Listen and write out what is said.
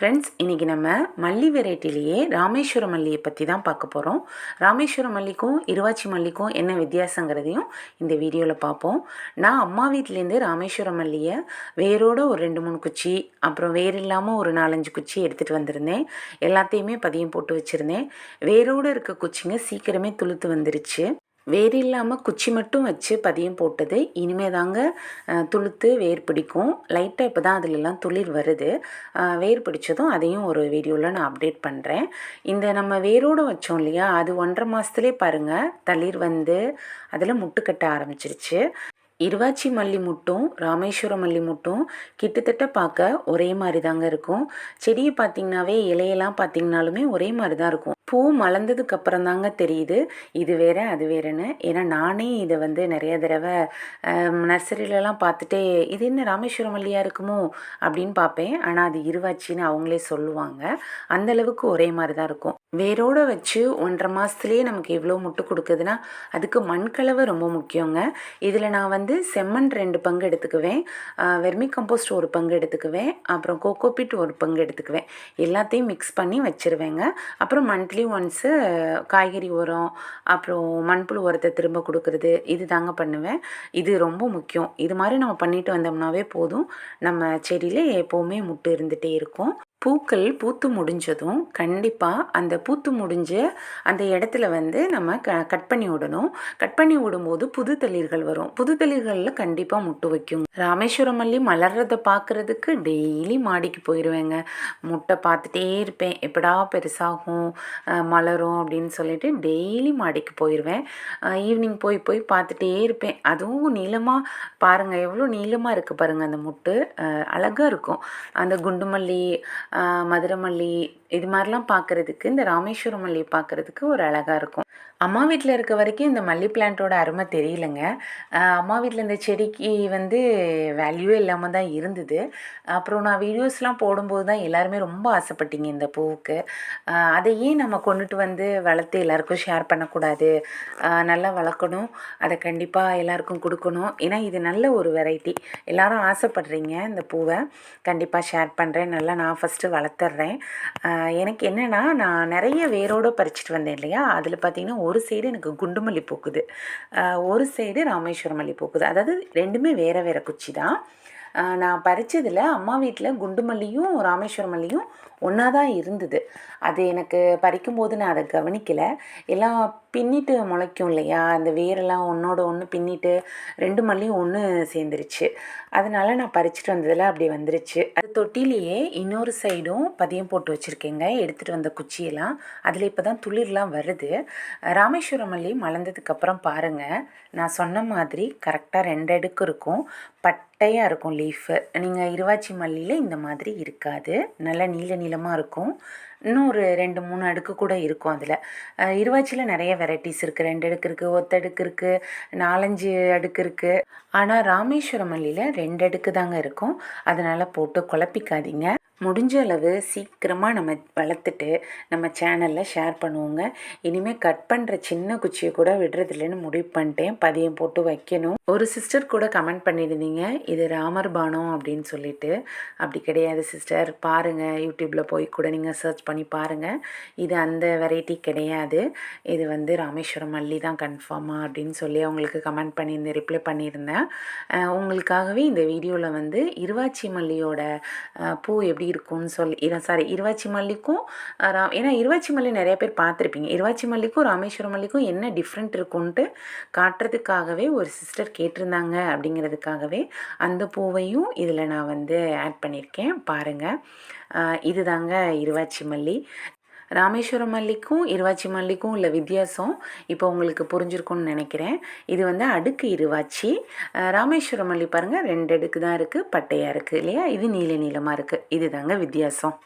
Friends இன்றைக்கி நம்ம மல்லி வெரைட்டிலேயே ராமேஸ்வர மல்லியை பற்றி தான் பார்க்க போகிறோம் ராமேஸ்வர மல்லிக்கும் இருவாச்சி மல்லிக்கும் என்ன வித்தியாசங்கிறதையும் இந்த வீடியோவில் பார்ப்போம். நான் அம்மா வீட்டிலேருந்து ராமேஸ்வர மல்லியை வேரோட ஒரு ரெண்டு மூணு குச்சி அப்புறம் வேர் இல்லாமல் ஒரு நாலஞ்சு குச்சி எடுத்துகிட்டு வந்திருந்தேன். எல்லாத்தையுமே பதியம் போட்டு வச்சுருந்தேன். வேரோடு இருக்க குச்சிங்க சீக்கிரமே துளுத்து வந்துருச்சு. வேர் இல்லாமல் குச்சி மட்டும் வச்சு பதியம் போட்டது. இனிமே தாங்க துளுத்து வேர் பிடிக்கும். லைட்டாக இப்போ தான் அதிலெல்லாம் துளிர் வருது. வேர் பிடிச்சதும் அதையும் ஒரு வீடியோவில் நான் அப்டேட் பண்ணுறேன் இந்த நம்ம வேரோடு வச்சோம் இல்லையா அது ஒன்றரை மாதத்துலேயே பாருங்கள் தளிர் வந்து அதில் முட்டு கட்ட ஆரம்பிச்சிருச்சு. இருவாச்சி மல்லி முட்டும் ராமேஸ்வர மல்லி முட்டும் கிட்டத்தட்ட பார்க்க ஒரே மாதிரி தாங்க இருக்கும். செடியை பார்த்திங்கனாவே இலையெல்லாம் பார்த்திங்கனாலுமே ஒரே மாதிரி தான் இருக்கும். பூ மலர்ந்ததுக்கு அப்புறம் தாங்க தெரியுது. இது வேற அது வேறன்னு. ஏன்னா நானே இதை வந்து நிறைய தடவை நர்சரியிலலாம் பார்த்துட்டே இது என்ன ராமேஸ்வரம் மல்லியாக இருக்குமோ அப்படின்னு பார்ப்பேன். ஆனால் அது இருவாச்சின்னு அவங்களே சொல்லுவாங்க. அந்தளவுக்கு ஒரே மாதிரி தான் இருக்கும். வேரோட வச்சு ஒன்றரை மாதத்துலேயே நமக்கு எவ்வளோ முட்டு கொடுக்குதுன்னா அதுக்கு மண்கலவை ரொம்ப முக்கியங்க. இதில் நான் வந்து செம்மண் ரெண்டு பங்கு எடுத்துக்குவேன். வெர்மி கம்போஸ்ட் ஒரு பங்கு எடுத்துக்குவேன். அப்புறம் கோகோபிட் ஒரு பங்கு எடுத்துக்குவேன். எல்லாத்தையும் மிக்ஸ் பண்ணி வச்சுருவேங்க. அப்புறம் மந்த்லி ஒன்ஸு காய்கறி உரம் அப்புறம் மண்புழு உரத்தை திரும்ப கொடுக்குறது இது தாங்க பண்ணுவேன். இது ரொம்ப முக்கியம். இது மாதிரி நம்ம பண்ணிட்டு வந்தோம்னாவே போதும். நம்ம செடியில் எப்போவுமே முட்டு இருந்துகிட்டே இருக்கும். பூக்கள் பூத்து முடிஞ்சதும் கண்டிப்பாக அந்த பூத்து முடிஞ்ச அந்த இடத்துல வந்து நம்ம க கட் பண்ணி விடணும். கட் பண்ணி விடும்போது புது தளிர்கள் வரும். புது தளிர்களில் கண்டிப்பாக முட்டு வைக்கும். ராமேஸ்வரம் மல்லி மலர்றதை பார்க்குறதுக்கு டெய்லி மாடிக்கு போயிடுவேங்க முட்டை பார்த்துட்டே இருப்பேன். எப்படா பெருசாகும் மலரும் அப்படின்னு சொல்லிட்டு டெய்லி மாடிக்கு போயிடுவேன் ஈவினிங் போய் போய் பார்த்துட்டே இருப்பேன். அதுவும் நீளமாக பாருங்கள் எவ்வளோ நீளமாக இருக்குது பாருங்கள் அந்த முட்டு. அழகாக இருக்கும். அந்த குண்டு மதுரமல்லி மதுரை மல்லி இது மாதிரிலாம் பார்க்குறதுக்கு இந்த ராமேஸ்வர மல்லி பார்க்குறதுக்கு ஒரு அழகாக இருக்கும். அம்மா வீட்டில் இருக்க வரைக்கும் இந்த மல்லி பிளான்ட்டோட அருமை தெரியலங்க. அம்மா வீட்டில் இந்த செடிக்கு வந்து வேல்யூவே இல்லாமல் தான் இருந்தது. அப்புறம் நான் வீடியோஸ்லாம் போடும்போது தான் எல்லாருமே ரொம்ப ஆசைப்பட்டீங்க இந்த பூவுக்கு. அதையே நம்ம கொண்டுட்டு வந்து வளர்த்து எல்லாருக்கும் ஷேர் பண்ணக்கூடாது. நல்லா வளர்க்கணும். அதை கண்டிப்பாக எல்லாருக்கும் கொடுக்கணும். ஏன்னா இது நல்ல ஒரு வெரைட்டி எல்லாரும் ஆசைப்படுறீங்க இந்த பூவை. கண்டிப்பாக ஷேர் பண்ணுறேன் நல்லா நான் ஃபஸ்ட்டு வளர்த்துட்றேன் எனக்கு என்னென்னா நான் நிறைய வேரோடு பறிச்சிட்டு வந்தேன் இல்லையா? அதில் பார்த்தீங்கன்னா ஒரு சைடு எனக்கு குண்டு மல்லி பூக்குது ஒரு சைடு ராமேஸ்வர மல்லி பூக்குது. அதாவது ரெண்டுமே வேறு வேறு குச்சி தான் நான் பறித்ததில் அம்மா வீட்டில் குண்டு மல்லியும் ராமேஸ்வர மல்லியும் ஒன்றா தான் இருந்தது. அது எனக்கு பறிக்கும்போது நான் அதை கவனிக்கலை. எல்லாம் பின்னிட்டு முளைக்கும் இல்லையா? அந்த வேரெல்லாம் ஒன்றோட ஒன்று பின்னிட்டு ரெண்டு மல்லியும் ஒன்று சேர்ந்துருச்சு. அதனால நான் பறிச்சுட்டு வந்ததில் அப்படி வந்துருச்சு. அது தொட்டிலேயே இன்னொரு சைடும் பதியம் போட்டு வச்சுருக்கேங்க. எடுத்துகிட்டு வந்த குச்சியெல்லாம். அதில் இப்போ தான் துளிர்லாம் வருது. ராமேஸ்வர மல்லி மலர்ந்ததுக்கப்புறம் பாருங்கள் நான் சொன்ன மாதிரி கரெக்டாக ரெண்டு அடுக்கு இருக்கும். பட்டையாக இருக்கும் லீஃபு நீங்கள் இருவாச்சி மல்லியில் இந்த மாதிரி இருக்காது. நல்லா நீல நீளமாக இருக்கும். இன்னும் ஒரு ரெண்டு மூணு அடுக்கு கூட இருக்கும் அதில். இருவாச்சியில் நிறைய வெரைட்டிஸ் இருக்குது ரெண்டு அடுக்கு இருக்குது ஒத்தடுக்கு இருக்குது நாலஞ்சு அடுக்கு இருக்குது ஆனால் ராமேஸ்வர மல்லியில் ரெண்டு அடுக்கு தாங்க இருக்கும். அதனால் போட்டு குழப்பிக்காதீங்க. முடிஞ்ச அளவு சீக்கிரமாக நம்ம வளர்த்துட்டு நம்ம சேனலில் ஷேர் பண்ணுவோங்க. இனிமேல் கட் பண்ணுற சின்ன குச்சியை கூட விடுறதில்லைன்னு முடிவு பண்ணிட்டேன். பதியம் போட்டு வைக்கணும். ஒரு சிஸ்டர் கூட கமெண்ட் பண்ணியிருந்தீங்க இது ராமர் பானம் அப்படின்னு சொல்லிட்டு. அப்படி கிடையாது சிஸ்டர் பாருங்கள் யூடியூப்பில் போய் கூட நீங்கள் சர்ச் பண்ணி பாருங்கள் இது அந்த வெரைட்டி கிடையாது. இது வந்து ராமேஸ்வரம் மல்லி தான் கன்ஃபார்மாக அப்படின்னு சொல்லி அவங்களுக்கு கமெண்ட் பண்ணியிருந்தேன் ரிப்ளை பண்ணியிருந்தேன். உங்களுக்காகவே இந்த வீடியோவில் வந்து இருவாச்சி மல்லியோட பூ எப்படி இருக்கும்னு சொல்லி சாரி இருவாச்சி மல்லிக்கும் ரா ஏன்னா இருவாச்சி மல்லி நிறைய பேர் பார்த்துருப்பீங்க. இருவாச்சி மல்லிக்கும் ராமேஸ்வரம் மல்லிக்கும் என்ன டிஃப்ரெண்ட் இருக்கும்ன்ட்டு காட்டுறதுக்காகவே ஒரு சிஸ்டர் கேட்டிருந்தாங்க அப்படிங்கிறதுக்காகவே அந்த பூவையும் இதில் நான் வந்து ஆட் பண்ணியிருக்கேன். பாருங்கள் இதுதாங்க இருவாச்சி மல்லி ராமேஸ்வரம் மல்லிக்கும் இருவாச்சி மல்லிக்கும் உள்ள வித்தியாசம் இப்போ உங்களுக்கு புரிஞ்சிருக்கும்னு நினைக்கிறேன். இது வந்து அடுக்கு இருவாச்சி. ராமேஸ்வரம் மல்லி பாருங்கள் ரெண்டு அடுக்கு தான் இருக்குது பட்டையாக இருக்குது இல்லையா? இது நீல நீளமாக இருக்குது இதுதாங்க வித்தியாசம்.